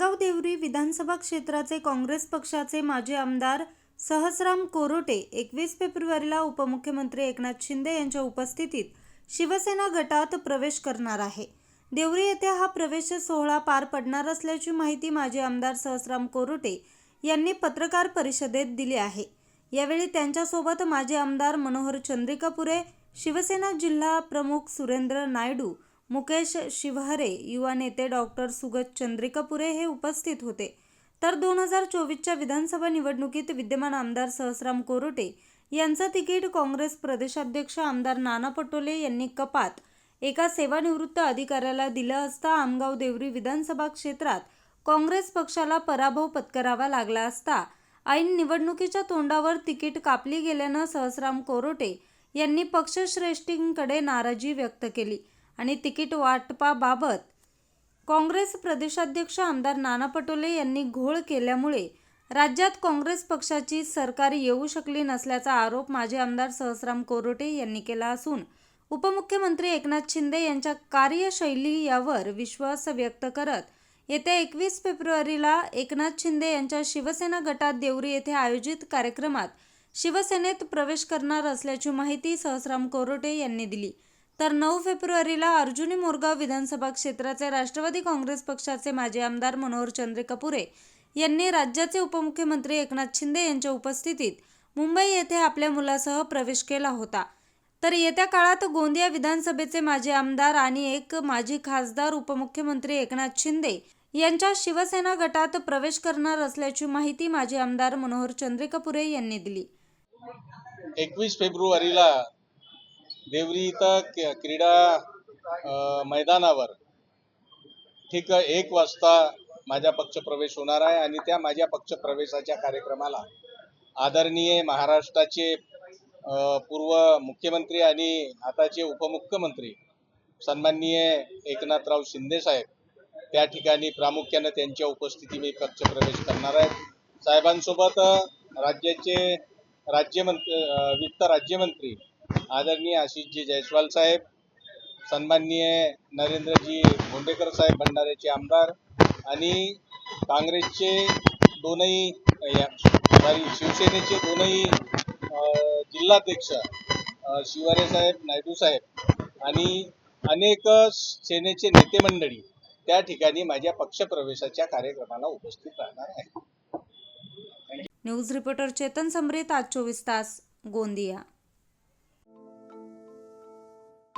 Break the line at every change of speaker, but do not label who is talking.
देवरी विधानसभा क्षेत्राचे काँग्रेस पक्षाचे माजी आमदार सहस्राम कोरोटे एकवीस फेब्रुवारीला उपमुख्यमंत्री एकनाथ शिंदे यांच्या उपस्थितीत शिवसेना गटात प्रवेश करणार आहे. देवरी येथे हा प्रवेश सोहळा पार पडणार असल्याची माहिती माजी आमदार सहस्राम कोरोटे यांनी पत्रकार परिषदेत दिली आहे. यावेळी त्यांच्यासोबत माजी आमदार मनोहर चंद्रिकापुरे शिवसेना जिल्हा प्रमुख सुरेंद्र नायडू मुकेश शिवहरे युवा नेते डॉक्टर सुगत चंद्रिकापुरे हे उपस्थित होते. तर दोन हजार चोवीसच्या विधानसभा निवडणुकीत विद्यमान आमदार सहस्राम कोरोटे यांचं तिकीट काँग्रेस प्रदेशाध्यक्ष आमदार नाना पटोले यांनी कपात एका सेवानिवृत्त अधिकाऱ्याला दिलं असता आमगाव देवरी विधानसभा क्षेत्रात काँग्रेस पक्षाला पराभव पत्करावा लागला असता ऐन निवडणुकीच्या तोंडावर तिकीट कापली गेल्यानं सहस्राम कोरोटे यांनी पक्षश्रेष्ठींकडे नाराजी व्यक्त केली. आणि तिकीट वाटपाबाबत काँग्रेस प्रदेशाध्यक्ष आमदार नाना पटोले यांनी घोळ केल्यामुळे राज्यात काँग्रेस पक्षाची सरकार येऊ शकली नसल्याचा आरोप माजी आमदार सहस्राम कोरोटे यांनी केला असून उपमुख्यमंत्री एकनाथ शिंदे यांच्या कार्यशैली यावर विश्वास व्यक्त करत येत्या एकवीस फेब्रुवारीला एकनाथ शिंदे यांच्या शिवसेना गटात देवरी येथे आयोजित कार्यक्रमात शिवसेनेत प्रवेश करणार असल्याची माहिती सहस्राम कोरोटे यांनी दिली. तर नऊ फेब्रुवारीला अर्जुनी मोरगाव विधानसभा क्षेत्राचे राष्ट्रवादी काँग्रेस पक्षाचे माजी आमदार मनोहर चंद्र कपुरे यांनी राज्याचे उपमुख्यमंत्री एकनाथ शिंदे यांच्या उपस्थितीत मुंबई येथे आपल्या मुलासह प्रवेश केला होता. तर येत्या काळात गोंदिया विधानसभेचे माजी आमदार आणि एक माजी खासदार उपमुख्यमंत्री एकनाथ शिंदे यांच्या शिवसेना गटात प्रवेश करणार असल्याची माहिती माजी आमदार मनोहर चंद्रिकापुरे यांनी दिली.
एकवीस फेब्रुवारीला देवरी इथं क्रीडा मैदानावर ठीक एक वाजता माझा पक्षप्रवेश होणार आहे आणि त्या माझ्या पक्षप्रवेशाच्या कार्यक्रमाला आदरणीय महाराष्ट्राचे पूर्व मुख्यमंत्री आणि आताचे उपमुख्यमंत्री सन्माननीय एकनाथराव शिंदे साहेब त्या ठिकाणी प्रामुख्यानं त्यांच्या उपस्थिती मी पक्षप्रवेश करणार आहे. साहेबांसोबत राज्याचे राज्यमंत्री वित्त राज्यमंत्री आदरणीय आशिषजी जयस्वाल साहेब सन्माननीय नरेंद्रजी भोंडेकर साहेब भंडाऱ्याचे आमदार आणि काँग्रेसचे दोनही सॉरी शिवसेनेचे दोनही जिल्हाध्यक्ष शिवारे साहेब नायडू साहेब आणि अनेक सेनेचे नेते मंडळी त्या ठिकाणी माझ्या पक्षप्रवेशाच्या कार्यक्रमाला उपस्थित राहणार आहे
न्यूज रिपोर्टर चेतन समरेत आज चोवीस तास गोंदिया.